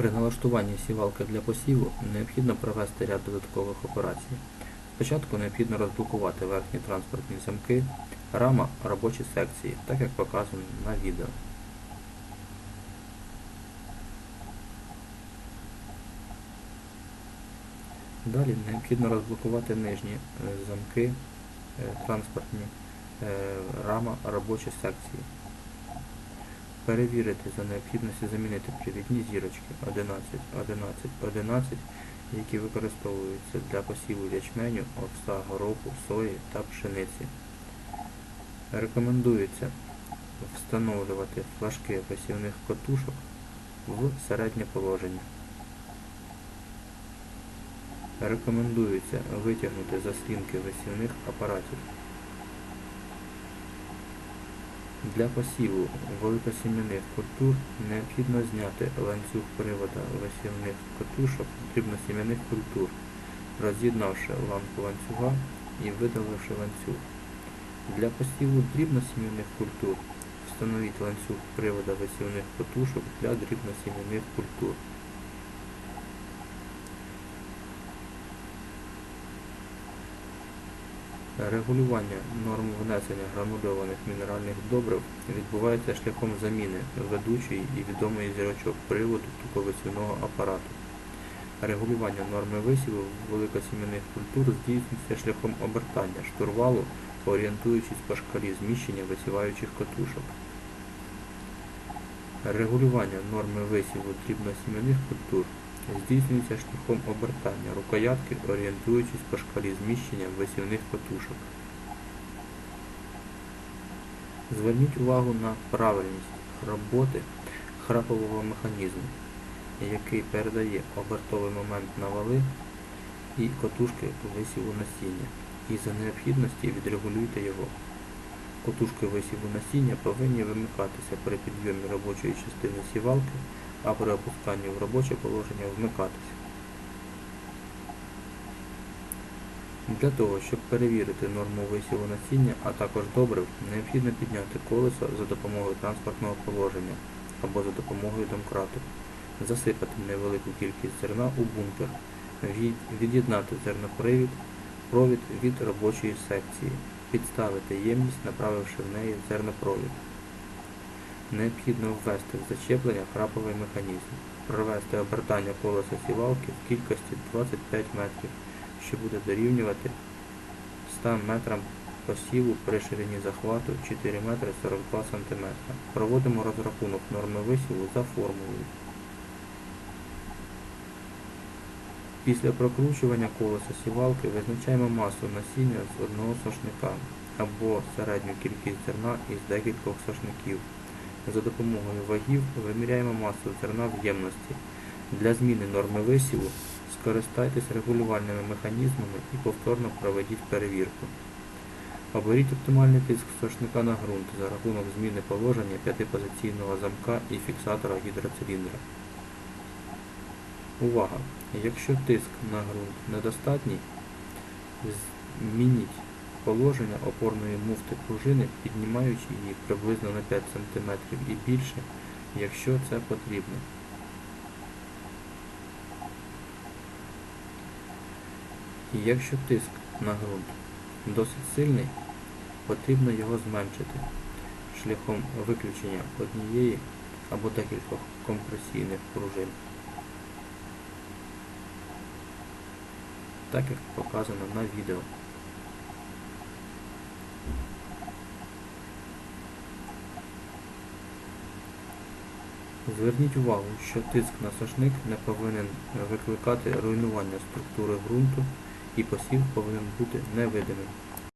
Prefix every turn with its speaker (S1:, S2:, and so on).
S1: При налаштуванні сівалки для посіву необхідно провести ряд додаткових операцій. Спочатку необхідно розблокувати верхні транспортні замки, рама робочі секції, так як показано на відео. Далі необхідно розблокувати нижні е, замки, е, транспортні, е, рама робочі секції. Перевірити за необхідності замінити привідні зірочки 11, 11, 11, які використовуються для посіву ячменю, овса, гороху, сої та пшениці. Рекомендується встановлювати флажки посівних котушок в середнє положення. Рекомендується витягнути заслінки висівних апаратів. Для посіву великосім'яних культур необхідно зняти ланцюг привода висівних катушок дрібносім'яних культур, роз'єднавши ланку ланцюга і видаливши ланцюг. Для посіву дрібносім'яних культур встановіть ланцюг привода висівних катушок для дрібносім'яних культур. Регулювання норм внесення гранульованих мінеральних добрив відбувається шляхом заміни ведучої і відомої зірочок приводу туковисівного апарату. Регулювання норми висіву великосім'яних культур здійснюється шляхом обертання штурвалу, орієнтуючись по шкалі зміщення висіваючих катушок. Регулювання норми висіву дрібносім'яних культур здійснюється шляхом обертання рукоятки, орієнтуючись по шкалі зміщення висівних катушок. Зверніть увагу на правильність роботи храпового механізму, який передає обертовий момент на вали і котушки висіву насіння, і за необхідності відрегулюйте його. Котушки висіву насіння повинні вимикатися при підйомі робочої частини сівалки, а при опусканні в робоче положення вмикатися. Для того, щоб перевірити норму висіву насіння, а також добрив, необхідно підняти колесо за допомогою транспортного положення або за допомогою домкрату, засипати невелику кількість зерна у бункер, від'єднати зернопривід, провід від робочої секції, підставити ємність, направивши в неї зернопровід. Необхідно ввести в зачеплення храповий механізм, провести обертання колеса сівалки в кількості 25 метрів, що буде дорівнювати 100 метрам посіву при ширині захвату 4 метри 42 см. Проводимо розрахунок норми висіву за формулою. Після прокручування колеса сівалки визначаємо масу насіння з одного сошника або середню кількість зерна із декількох сошників. За допомогою вагів виміряємо масу зерна в ємності. Для зміни норми висіву скористайтесь регулювальними механізмами і повторно проведіть перевірку. Оберіть оптимальний тиск сошника на ґрунт за рахунок зміни положення п'ятипозиційного замка і фіксатора гідроциліндра. Увага! Якщо тиск на ґрунт недостатній, змініть положення опорної муфти пружини, піднімаючи її приблизно на 5 см і більше, якщо це потрібно. І якщо тиск на ґрунт досить сильний, потрібно його зменшити шляхом виключення однієї або декількох компресійних пружин. Так як показано на відео. Зверніть увагу, що тиск на сошник не повинен викликати руйнування структури ґрунту і посів повинен бути невидимим.